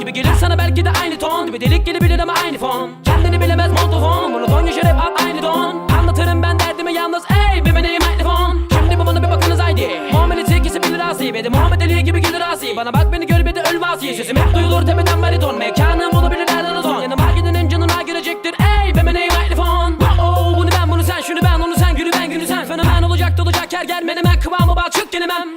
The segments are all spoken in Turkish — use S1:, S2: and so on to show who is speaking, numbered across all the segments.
S1: Gibi gelir sana belki de aynı ton Gibi delik gelebilir ama aynı fon. Kendini bilemez montofon Monoton yaşar hep at aynı don. Anlatırım ben derdimi yalnız ey bir meneyim mikrofon Şimdi bu bana bir bakınız haydi. Muhammed'in ikisi bilir asi Ve de Muhammed Ali gibi gelir asi Bana bak beni gör bir de öl vasi Sesim hep duyulur tepeden bariton Mekanım olabilir nereden ton Yanıma gidenin canına girecektir ey bir meneyim mikrofon Oh bunu ben bunu sen şunu ben onu sen günü ben günü sen. Fenomen olacak dolacak her ger menemen kıvamı balçık gelemem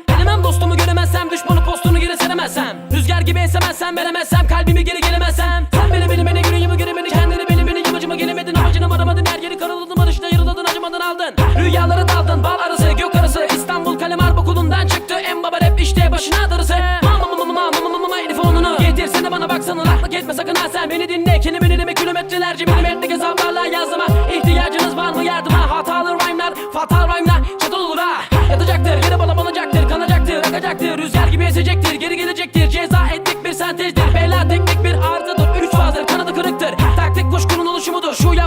S1: Rüzgar gibi esemezsem veremezsem kalbimi geri gelemezsem. Sen beni beni beni gibi geri beni kendini beni beni yamacıma gelemedin. Amacına varamadın her yeri karaladın barışta yarıladın acımadan aldın. Rüyalara daldın bal arası gök arası. İstanbul kalem harp okulundan çıktı. En baba rap işte başına darısı. Mama mama mama mama mama mama telefonunu Getirsene bana baksana. Laklık etme sakın ha sen. Beni dinle Kendimi dinleme kilometrelerce milimetrik hesaplarla yazdıma İhtiyacınız var mı? Yardıma. Hatalı rhyme'lar fatal rhyme'lar çatal olur ha. Yatacaktır yere bala balacaktır kanacaktır akacaktır. Rüzgar gibi esecektir geri gelecektir. Ceza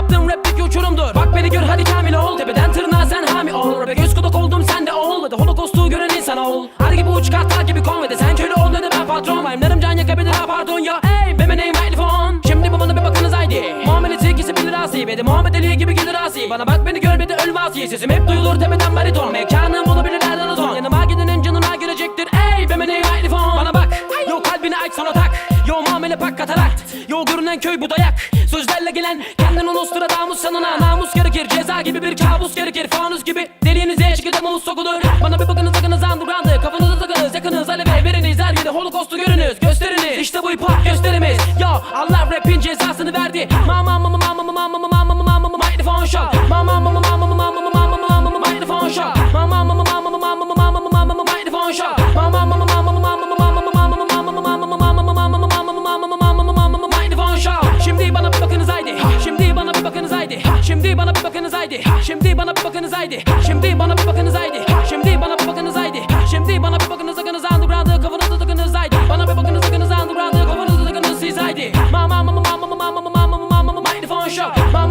S1: yaptığım rapteki uçurumdur Bak beni gör hadi kamil ol. Tepeden tırnağa sen hami ol. Rap'e göz kulak oldum sen de ol. De holokostu gören insan ol. Ar gibi uç kartal gibi kon ve de sen köle ol ne de ben patron Rhyme'larım can yakabilir ha pardon ya. Ey be name mikrofon Şimdi bu bana bir bakınız haydi. Muamelesi ikisi bilir asi Ve de Muhammed Ali gibi gelir asi. Bana bak beni gör bir de öl vasi Sesim hep duyulur tepeden bariton. Mekanım olabilir nereden ton Yanıma gidenin canına girecektir. Ey be name mikrofon Bana bak. Yo kalbini aç sonra tak. Yo muamele pak katarakt Yo görünen köy bu dayak. Sözlerle gelen kendin ulustura damus sanına Namus gerekir ceza gibi bir kabus gerekir. Fanus gibi deliğinize şekilde mavuz sokulur. Bana bir bakınız sakınız underground'ı. Kafanızı takınız yakınız. Aleve veriniz. Her yerde holokostu görünüz gösteriniz. İşte bu hip gösterimiz. Yo Allah rapin cezasını verdi. Mama haydi Şimdi bana bir bakınız haydi Şimdi bana bir bakınız haydi Şimdi bana bir bakınız haydi Şimdi bana bir bakınız sakınız underground'ı kafanızı takınız haydi Bana bir bakınız sakınız underground'ı kafanızı takınız siz haydi Mama mama mama mama mama mama mama mama Microphone show Mama